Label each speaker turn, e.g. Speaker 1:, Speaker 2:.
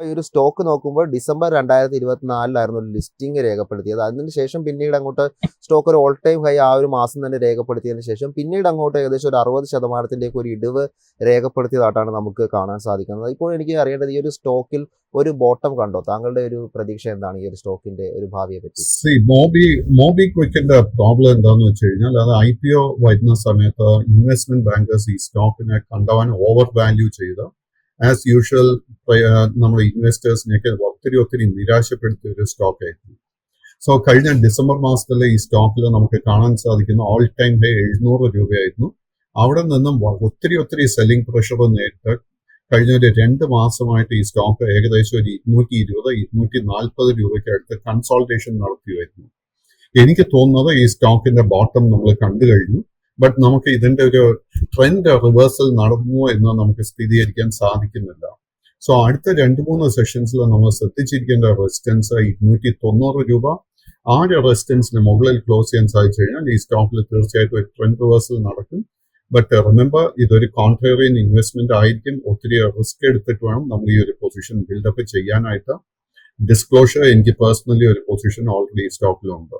Speaker 1: ഈ ഒരു സ്റ്റോക്ക് നോക്കുമ്പോൾ ഡിസംബർ രണ്ടായിരത്തി ഇരുപത്തിനാലിലായിരുന്നു ഒരു ലിസ്റ്റിംഗ് രേഖപ്പെടുത്തിയത്. അതിന് ശേഷം പിന്നീട് അങ്ങോട്ട് സ്റ്റോക്ക് ഒരു ഓൾ ടൈം ഹൈ ആ ഒരു മാസം തന്നെ രേഖപ്പെടുത്തിയതിന് ശേഷം പിന്നീട് അങ്ങോട്ട് ഏകദേശം ഒരു അറുപത് ശതമാനത്തിലേക്ക് ഒരു ഇടിവ് രേഖപ്പെടുത്തിയതായിട്ടാണ് നമുക്ക് കാണാൻ സാധിക്കുന്നത്. ഇപ്പോൾ എനിക്ക് അറിയേണ്ടത് ഈ ഒരു സ്റ്റോക്കിൽ ഒരു ബോട്ടം കണ്ടോ? താങ്കളുടെ ഒരു പ്രതീക്ഷ എന്താണ് ഈ ഒരു സ്റ്റോക്കിന്റെ ഒരു ഭാവിയെ പറ്റി?
Speaker 2: മോബി മോബി ക്വിക്കിന്റെ പ്രോബ്ലം എന്താന്ന് വെച്ച് കഴിഞ്ഞാൽ അത് ഐ പി ഒ വരുന്ന സമയത്ത് ഇൻവെസ്റ്റ്മെന്റ് ബാങ്കേഴ്സ് ഈ സ്റ്റോക്കിനെ കണ്ടവാൻ ഓവർ വാല്യൂ ചെയ്ത് ആസ് യൂഷ്വൽ നമ്മൾ ഇൻവെസ്റ്റേഴ്സിനെയൊക്കെ ഒത്തിരി ഒത്തിരി നിരാശപ്പെടുത്തിയ ഒരു സ്റ്റോക്ക് ആയിരുന്നു. സോ കഴിഞ്ഞ ഡിസംബർ മാസത്തിലെ ഈ സ്റ്റോക്കിൽ നമുക്ക് കാണാൻ സാധിക്കുന്ന ഓൾ ടൈം ഹൈ എഴുന്നൂറ് രൂപയായിരുന്നു. അവിടെ നിന്നും ഒത്തിരി ഒത്തിരി സെല്ലിംഗ് പ്രഷർ നേരിട്ട് കഴിഞ്ഞ ഒരു രണ്ട് മാസമായിട്ട് ഈ സ്റ്റോക്ക് ഏകദേശം ഒരു ഇരുന്നൂറ്റി ഇരുപത് ഇരുന്നൂറ്റി നാൽപ്പത് രൂപയ്ക്ക് അടുത്ത് കൺസോൾട്ടേഷൻ നടത്തിയായിരുന്നു. എനിക്ക് തോന്നുന്നത് ഈ സ്റ്റോക്കിന്റെ ബോട്ടം നമ്മൾ കണ്ടു കഴിഞ്ഞു. ബട്ട് നമുക്ക് ഇതിന്റെ ഒരു ട്രെൻഡ് റിവേഴ്സൽ നടന്നു എന്ന് നമുക്ക് സ്ഥിരീകരിക്കാൻ സാധിക്കുന്നില്ല. സോ അടുത്ത രണ്ട് മൂന്ന് സെഷൻസിൽ നമ്മൾ ശ്രദ്ധിച്ചിരിക്കേണ്ട റെസിസ്റ്റൻസ് ഇരുന്നൂറ്റി തൊണ്ണൂറ് രൂപ. ആ ഒരു റെസിസ്റ്റൻസിന് മുകളിൽ ക്ലോസ് ചെയ്യാൻ സാധിച്ചു കഴിഞ്ഞാൽ ഈ സ്റ്റോക്കിൽ തീർച്ചയായിട്ടും ഒരു ട്രെൻഡ് റിവേഴ്സൽ നടക്കും. ബട്ട് റിമെമ്പർ ഇതൊരു കോൺട്രേറിയൻ ഇൻവെസ്റ്റ്മെന്റ് ആയിരിക്കും. ഒത്തിരി റിസ്ക് എടുത്തിട്ട് വേണം നമ്മൾ ഈ ഒരു പൊസിഷൻ ബിൽഡപ്പ് ചെയ്യാനായിട്ട്. ഡിസ്ക്ലോഷർ എനിക്ക് പേഴ്സണലി ഒരു പൊസിഷൻ ഓൾറെഡി സ്റ്റോക്കിലുണ്ട്